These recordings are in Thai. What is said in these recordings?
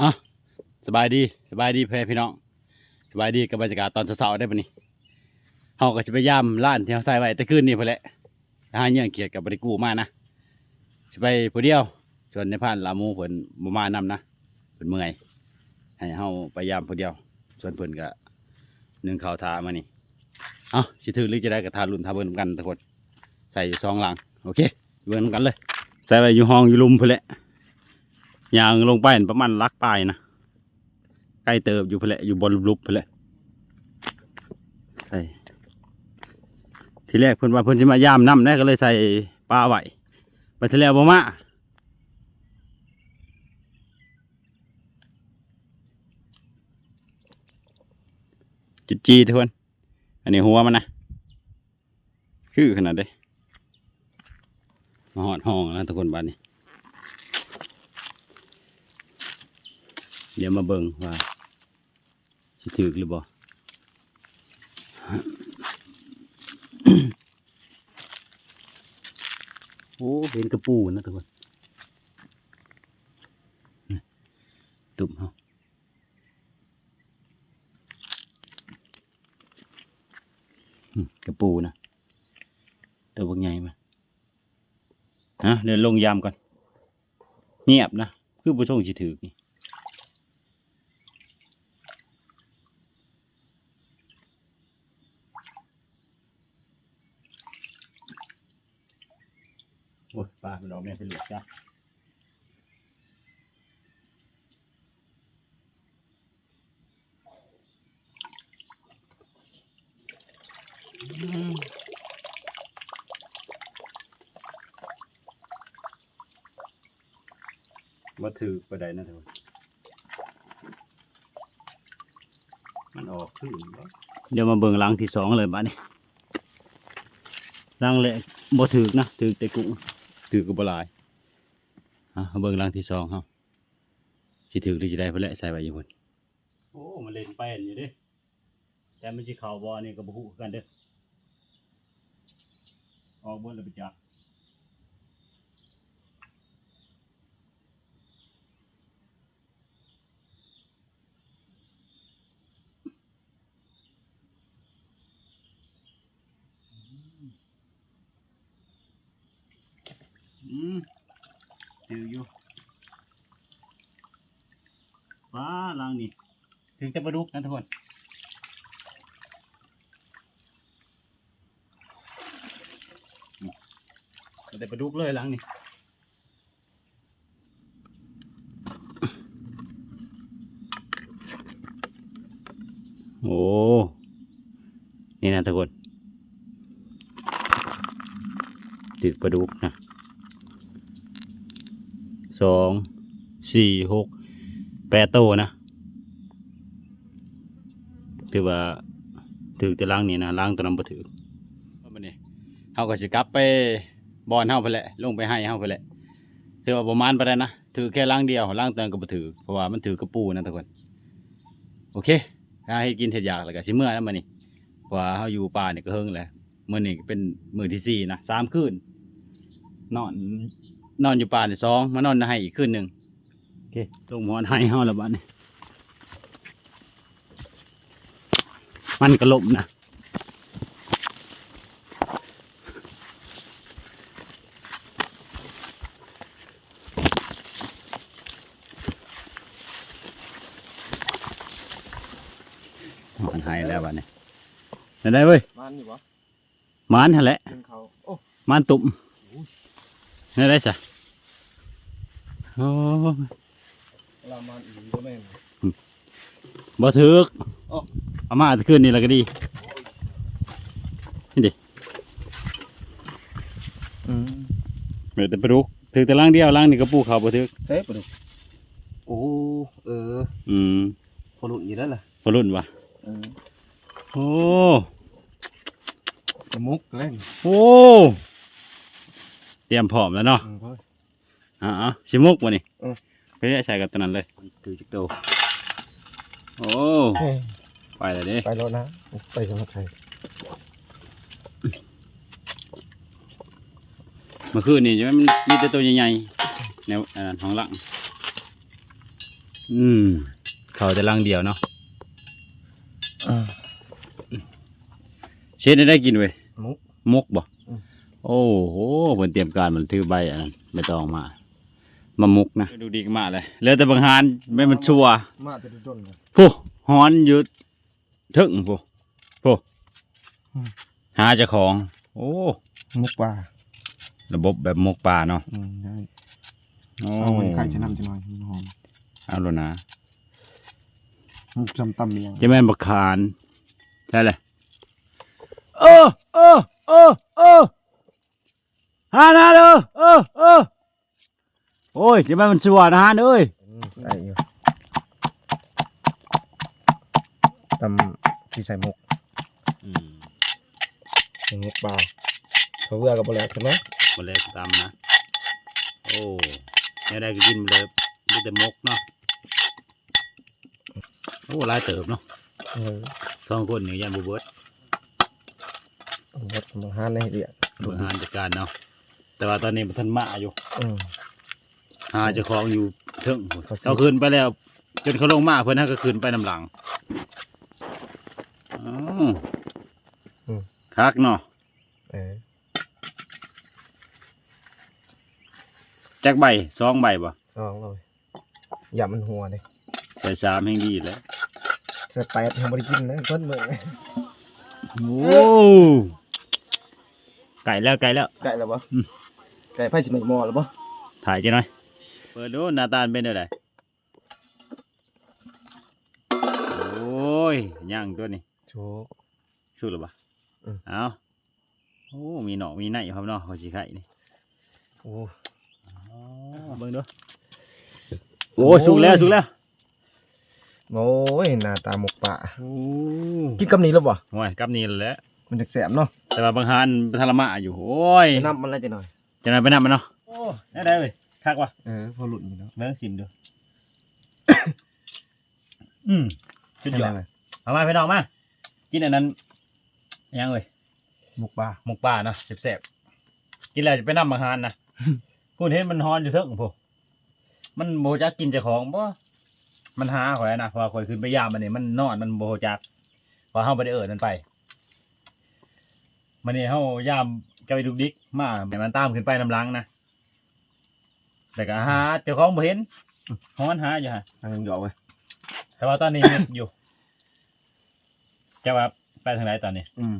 อะสบายดีสบายดีเพื่อนพี่น้องสบายดีกับบรรยากาศตอนเช้าๆได้ปะนี่เฮาก็จะไปย่ำร้านที่เฮาใส่ไว้แต่คืนนี้พอแหละหาเงื่อนเกียรติกับบริกูมานะสิไปผู้เดียวชวนในพานลามูเพิ่นบ่มานำนะเพิ่นเมื่อยให้เฮาไปย่ำผู้เดียวส่วนเพิ่นก็นึ่งข้าวทามานี่เอ้าสิถือหรือจะได้กระทารุ่นทาเบิ่นกันทุกคนใส่อยู่ซองหลังโอเคเบิ่นกันเลย ใส่ไว้อยู่ห้องอยู่ลุมพุ่นแหละ ยางลงไปนั่นประมาณลักปลายนะใกล้เติบอยู่เพลอยู่บนลุบเพลใส่ทีแรกเพิ่นว่าเพิ่นจะมายามน้ำน่ก็เลยใส่ปลาไหวไปทีแล้วบ่มาจุดจีทุกคนอันนี้หัวมันนะคือขนาดเด้มาหอดห้องแล้วทุกคนบ้านนี้ เดี๋ยวมาเบิ่งว่าสิถือหรือบ่โอ้เห็นกระปูนะทุกคนตุ่มเฮาอืมกระปูนะตัวพวกใหญ่มาฮะเดี๋ยวลงยามก่อน เงียบนะ คือผู้ชงสิถือนี่ โอ้ยปลามันออกเนี่ยเป็นหลุดจ้ะมาถือไปได้นะเถอะมันออกขึ้นเดี๋ยวมาเบิ่งลังที่สองเลยบ้านี้ลังแรกบ่ถือนะถือแต่กุ้ง ถือกับลายฮะเบิ้งหลังที่สองเฮาสิถือหรือจะได้เพิ่นแหละใส่ไว้อยู่พุ่นโอ้มันเล่นแป้นอยู่เด้แต่มันสิเข่าบ่นี่ก็บ่ฮู้กันเด้อออกเบิ่แล้วไปจับอืม ถืออยู่ฟ้าลังนี่ถึงแต่ปลาดุกนะทุกคนอืมเอาแต่ปลาดุกเลยลังนี่โอ้ นี่นะทุกคนติดปลาดุกนะ สองสี่หกแปดโตวนะถือว่าถือแต่ล้างนี่นะล้างตัวนั้นบ่ถือเอาบัดนี้เฮาก็สิกลับไปบอนเฮาไปแหละลงไปให้เฮาไปแหละถือว่าประมาณไปานใดนะถือแค่ล้างเดียวล้างตัวนั้นก็บ่ถือเพราะว่ามันถือกระปูนะทุกคนโอเคถ้าให้กินเห็ดยากแล้วก็สิเมื่อแล้วมื้อนี้เพราะว่าเฮาอยู่ป่านี่ก็เฮิงแหละมื้อนี้เป็นมื้อที่สี่นะสามคืนนอน นอนอยู่ป่าเนี่ยสองมานอนให้อีกคืนหนึ่งโอเคตรงหมอนให้เฮาแล้วบ้านนี้มันกระลมนะหมอนให้แล้วบ้านนี้ได้ได้เว้ยมันอยู่วะหมานหั่นแหละเป็นเขาโอ้หมานตุ่มได้ได้จ้ะ โอ้ลามันอีกก็แม่นบ่ถึกอ้อเอามาคืนนี้แล้วก็ดีอืมเดี๋ยวแต่ปลาดุกถึกแต่ล่างเดียวล่างนี่ก็ปูเขาบ่ถึกเฮ้ยปลาดุกโอ้ เอออืมพอหลุดอยู่แล้วล่ะพอรุ่นวะเออโอ้สมุกเล่นโอ้ เตรียมพร้อมแล้วเนาะ อืมพ่อ อ่าชิมุกวะนี่เออ ไปได้ใส่กับตัวนั้นเลยถือจิกโตโอ้เฮ้ยไปเลยเด้ไปแล้วนะ ไปสมัครใครเมื่อคืนนี่ใช่ไหมมันมีแต่ตัวใหญ่ๆแนวอันนั้นของหลังอืมเขาจะลังเดียวเนาะอ่าเช็ดได้ได้กินเว้ยมุก มกบ่อืม โอ้โหเพิ่นเตรียมการมันถือใบอันนั้นไม่ต้องมา มามุกนะดูดีมากเลยเหลือแต่บางหานไม่มันชัวร์มาแต่ต้นเลยผู้ฮอนอยู่ถึงผู้ผู้อืมหาเจ้าของ โอ้มุกปลาระบบแบบมกป่าเนาะอืมได้โอ้เอาไว้ไข่จะนำจะหน่อยมันหอมเอาแล้วนะมุกจำตำเมียงจะแม่นบักขานใช่เลยเออเออเออเออฮานาเด้อเออเออ โอ้ยจะแม่นมันชัวร์นะฮานเอ้ยอืมได้อยู่ตำที่ใส่มุกเป็นมุกปลาเขาเบื่อกับปลาแหลกใช่ไหมหมดเลยตามนะ โอ้เนี่ยได้ก็กินเลยมีแต่มกเนาะ โอ้หลายเติบเนาะเออสองคนนี่ยันบุเบิดหมดมาห้านในเรียกบริหารจัดการเนาะ แต่ว่าตอนนี้มันทันมาอยู่อืม หาเจ้าของอยู่เทิงพุ่นเขาสิเขาคืนไปแล้ว จนเขาลงมาเพื่อนให้ก็คืนไปนำหลังอ๋ออคักเนาะเออจักใบสองใบบ่สองเลยอย่ามันหัวเลยใส่สามแห่งดีแล้วใส่แปดทำบริกินเลยเพิ่นมือโอ้ไก่แล้วไก่แล้วไก่แล้วปะอืมไก่ไผ่สิไม่หมอแล้วปะถ่ายจะหน่อยเปิดดูหน้าตาเป็นยังไงโอ้ยย่างตัวนี้โชกสุดหรือปะอืมเอาโอ้มีหนอกมีในครับเนาะเขาสีไข่นี่โอ้อ๋อเบิ่งดูโอ้ยสุกแล้วสุกแล้วโอ้ยหน้าตาหมกป่าโอ้กินกับนี้แล้วปะโอ้ยกับนี่แหละมันจะแสบเนาะแต่ว่าบางฮานทรมะอยู่โอ้ยไปน้ำมันอะไรจะหน่อยจะนายไปนับมันเนาะโอ้ได้ได้เลย คักว่ะเออพอหลุดอยู่แล้วเบิ่งสิมดู อืมชุดยอดเลยเอามาพี่น้องมากินอันนั้นยังเว้ยหมกป่าหมกป่าเนาะแซ่บๆกินแล้วจะไปนำอาหารนะพูดเห็นมันฮอนอยู่เถิงพวกมันโบจักกินเจ้าของบ่มันหาข่อยนะเพอข่อยขึ้นไปยามมันนี่มันนอนมันโบจักเพอเฮาบ่ได้เอิ้นมันไปมันนี่เฮายามจะไปดุกดิกมาให้มันตามขึ้นไปนำหลังนะ แต่ก็หาเจ้าของบ่เห็นฮอนหาอยู่ฮะทางหยอกไว้แต่ว่าตอนนี้เงียบอยู่จะว่าไปทางไหนตอนนี้ อืม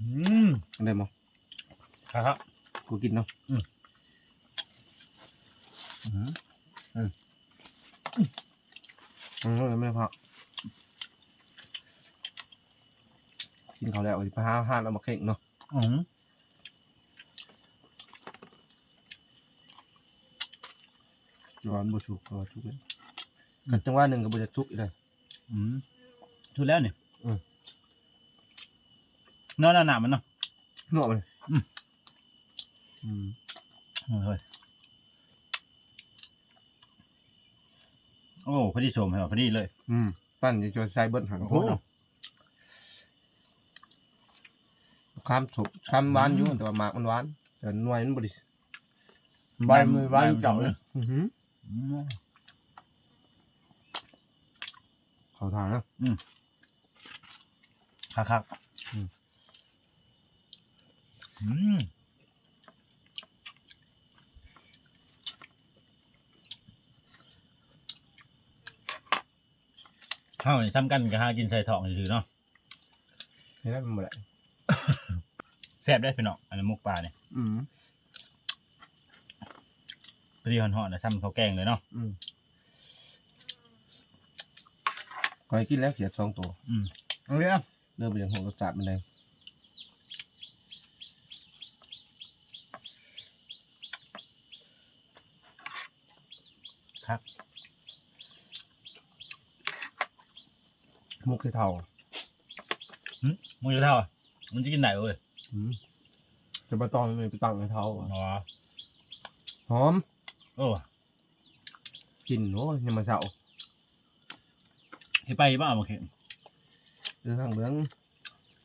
อืมอันได้มั้งครับกูกินเนาะอืมอืมอืมอืมไม่พอกินเขาวแล้วไปหาห้านเอามาเข่งเนาะอืม ร้อนบ่ชุกก็ชุกเลยกันจังหวะหนึ่งก็บ่จะชุกอีกเลย อืมถูกแล้วเนี่ยอืม นอนหนาๆมันเนาะนวดมันอืมอืมเฮ้ยโอ้พอดีชมเหรอพอดีเลย อืมปั้นจะจนใส่เบิ้ลหังโอ้โคตรข้ามสุกข้ามหวานอยู่แต่ว่าหมากมันหวานแต่หน่วยมันบ่ไดิใบมันหวานเจับเลย อื้อหืออืม เขาทางนะคักคักอืมอืมข้าวนี่ทำกันกับหากินใส่ท้องถือๆเนาะเห็นไหมมันบ่ได้แซ่บได้เป็นเนาะอันนี้นมุกปลาเนี่ย อืม พอดีห่อนๆนะทำข้าวแกงเลยเนาะอืมก่อยกินแล้วเขียดสองตัว อืมเอาเลยอะเริ่มไปอย่างหัวรสชาติมันเลยครับมุกที่เท่ามึงจะเท่าอะมึงจะกินไหนเว้ยอืมจะมาตองมันไปตั้งให้เท่าอะอ๋อหอม โอ้กินโอ้ยยังมาเช้าที่ไปบ้าโอเคเรื่องทางเรื่อง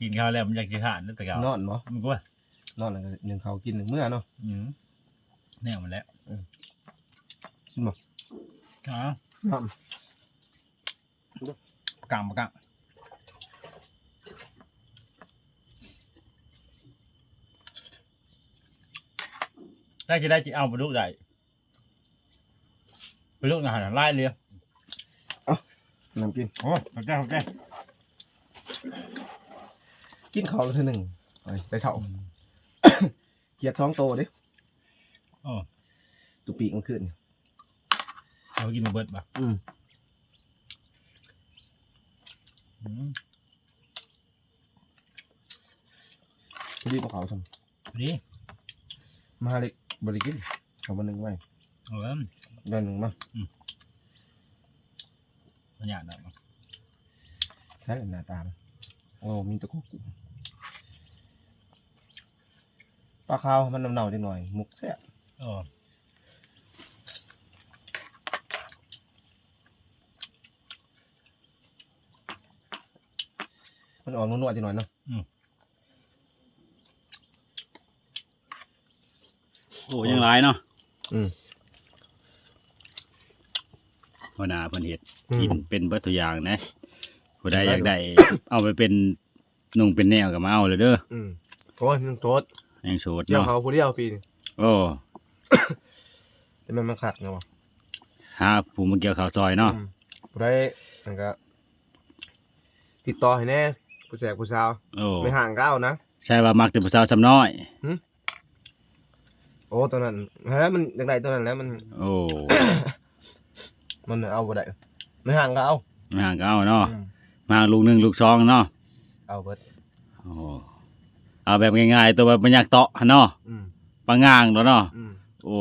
กินข้าวแล้วมันอยากจะหานนั่นแต่เก่านอนบ่มึงก็ว่านอนแล้วก็หนึ่งเขาวกินหนึ่งเมื่อเนาะอืมแน่มันแล้วเออกินบ่อ๋อน้กลางมากลางได้จะได้จะเอาไปลูกได้ ไปลูกอาหารไล่เรือำน้ำกิน โอ้ขอบใจขอบใจกินข้าวแล้วเท่าหนึ่งไปไปเฉาเกียดท้องโตดิโอ้ตุปีกมันขึ้นเอากินมาเบิดป่ะอืมอืมพอดีปลาเขาทนี่ำมาเล็กบริกินเอาวันหนึ่งไว้เออ เดือนหนึ่งมามันหยาดนะใช่หน้าตามันโอ้มีตะกุกกุปลาขาวมันน้ำเน่าจังหน่อย มุกแซ่บโอ้มันออกนวดๆจังหน่อยเนาะโอ้ยังหลายเนาะอืม หัวหน้าเพิ่นเฮ็ดอืม กินเป็นเบิดตัวอย่างนะผู้ใดอยากได้ เอาไปเป็นนุ่งเป็นแนวก็มาเอาเลยเด้ออืมโอ้ยนึงโทษยังโสดเกี่ยวเนาะเขาผู้เดียวปีนี้โอ้แต่มันมันขัดเนาะหาผู้มาเกี่ยวข้าวซอยเนาะอืมผู้ใดมันก็ติดต่อให้แน่ผู้แสบผู้สาวโอ้ไม่ห่างก็เอานะ ใช่ว่ามักแต่ผู้สาวซ้ำน้อย โอ้ตัวนั้นแล้วมันอย่างไรตัวนั้นแล้วมัน โอ้ มันเอาบ่ได้ไม่ห่างก็เอาไม่ห่างก็เอาเนาะอืมมาลูกหนึ่งลูกสองเนาะเอาเบิดโอ้เอาแบบง่ายๆตัวแบบมันอยากเตาะเนาะอืมปลางางเนาะเนาะ อืมโอ้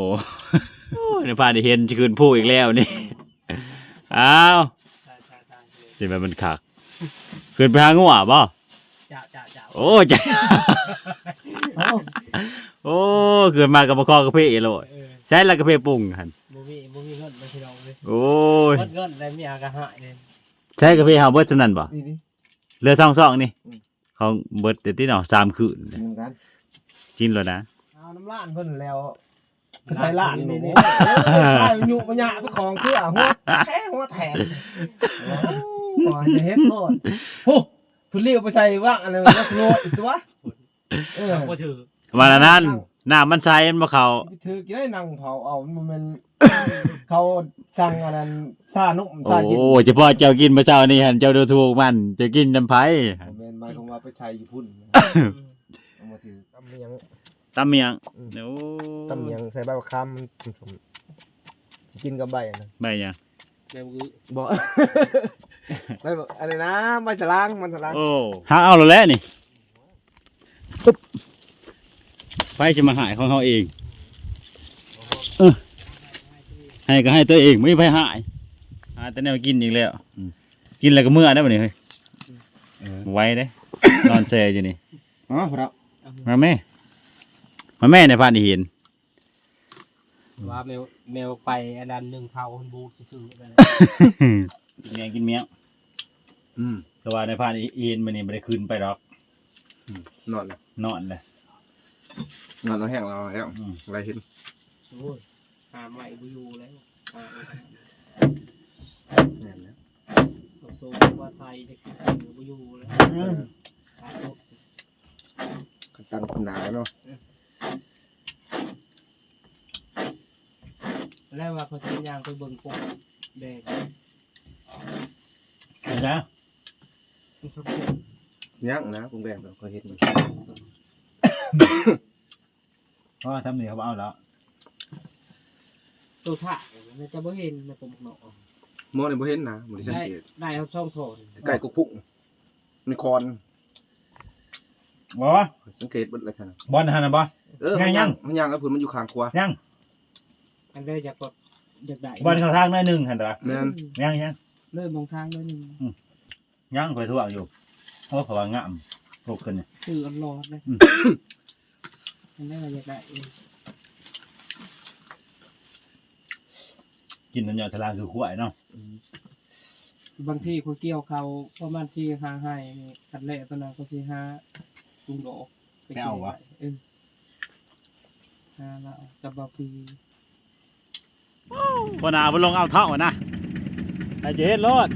โอ้ในพาได้เห็นจะคืนผู้อีกแล้วนี่ อ้าวสิแบบมันคักคืนไปหางัวบ่จ้าจ้าจ้าโอ้จ้ะโอ้คืนมากับมาคอกระเพาะโลดเออ ใช้ละกระเพาะปรุงหั่นบ่มีบ่มีเงินมาที่เราเลยโอ้ยเงินเงินแล้วมีอากาหายเลยใช้กระเพาะเฮาเบิดจำนั้นบ่นี่ดิเรือซ่องๆนี่อืม ของเบิดเดี๋ยวที่เนาะสามคืนเหมือนกันกินแล้วนะเอาน้ำล้านเพิ่นแล้วก็ใส่ล้านนี่นี่นี่นี่ใส่ยุมันยะไปของเครือหัวแท้หัวแถมโอ้ยจะเฮ็ดโลดโอ้ทุเรียวไปใส่ว่างอะไรแล้วโลดอีกตัวเออบ่ถือมาแล้วนั้น น้ำมันใสมันบ่เข้าไปถือกินได้นั่งเผาเอามันเป็น เขาสั่งอันนั้นซานุ่มโอ้ซาเย็นเฉพาะเจ้ากินเมื่อเช้านี่หั่นเจ้าดูถูกมันเจะกินน้ำไผผมเป็นหมายความว่าไปใช้ญี่ปุ่นเอามาถือตำเมียงตำเมียงอืมโอ้ตำเมียงใส่ใบมะขามมันสมสิกินกับใบอันนะใบหยังแม่กูบอกไม่บอกอะไรนะมันสล้างมันสล้างโอ้หาเอาแล้วแหละนี่ปึ๊บ ไฟจะมาหายของเขาเองเออให้ก็ให้ตัวเองไม่มีไฟหายหาแต่แนวกินอีกแล้วอืมกินแล้วก็เมื่อได้บ่นี่เฮ้ยไว้เด้นอนแซ่อยู่นี่อ๋อครับมาแม่ มาแม่ในพานอีเห็นว่าแมวแมวไปอันนั้นหนึ่งเผาคนบูซื่อๆไปเลยกินเมียงกินเมียงอืมแต่ว่าในพานอีเห็นมันนี่ไม่ได้ขึ้นไปหรอกนอนเลยนอนเลย นอนแล้วแห้งเราแล้วอืม อะไรเห็นโอ้ยหาใหม่บ่อยู่แล้วหาแน่นแล้วเอาโซ่ว่าใส่จักสิกินบ่อยู่แล้วหาลูกกันตันคนหนาเนาะแล้วว่าเขาสิย่างไปเบิ่งปกแดงเห็นนะมันเขาปกย่างนะผมแบ่งเราก็เห็นมันเพ ราะว่าทำนี่เขาเอาแล้วตัวถ่ายมันจะบ่เห็นนะผมเนาะมองในบ่เห็นนะบ่ได้สังได้เกตได้เอาช่องโทนไก่กุกพุกมีคอนบอสังเกตเบิดอะไรท่านบอลหันนะบอ เออยังมันยัย่างงมันย่างแล้วผลมันอยู่ข้างครัวยังอันได้จะกดอยากได้บอลเข้าทางได้หนึ่งหันตะแม่นยังยังเริ่มมองทางแล้วหนึงยังคอยทั่วอยู่เพราะเขาว่างามลูกขึ้นเนี่ยคืออันรอดเลยอื มอันได้ว่าอยากได้เองกินนั่นยอดทะลางคือขวายเนาะบางทีคุยเกี่ยวเขาประมาณสี่ห้าให้นี่คันแรกตอนนั้นก็สี่ห้าตุงโดอกเออห้าแล้วกับบาปีพอหนาบนลงเอาเท่านะไอ้เจ๊รอด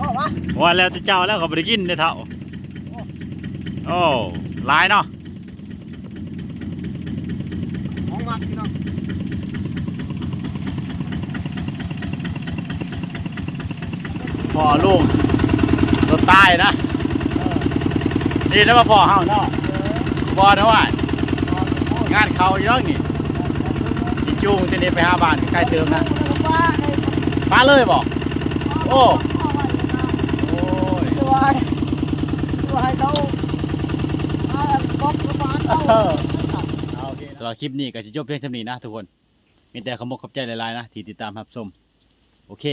ออกมา ว่าแล้วที่เจ้าแล้วก็บ่ได้กินเด้อเท่าโอ้หลายเนาะของมักพี่น้องพ่อลูกรถใต้นะนี่แล้วมาพ่อเฮาเนาะบ่นะว่างานเขาอยู่แล้วนี่สิจูงจะได้ไปหาบ้านใกล้เติมนะป้าเลยบอกโอ้โอ้ย ตัว ตลอเอาโอเคสำหรับคลิปนี้ก็จะจบเพียงเท่านี้นะทุกคน มีแต่ขอมกขอบใจหลายๆนะที่ติดตามรับชมโอเค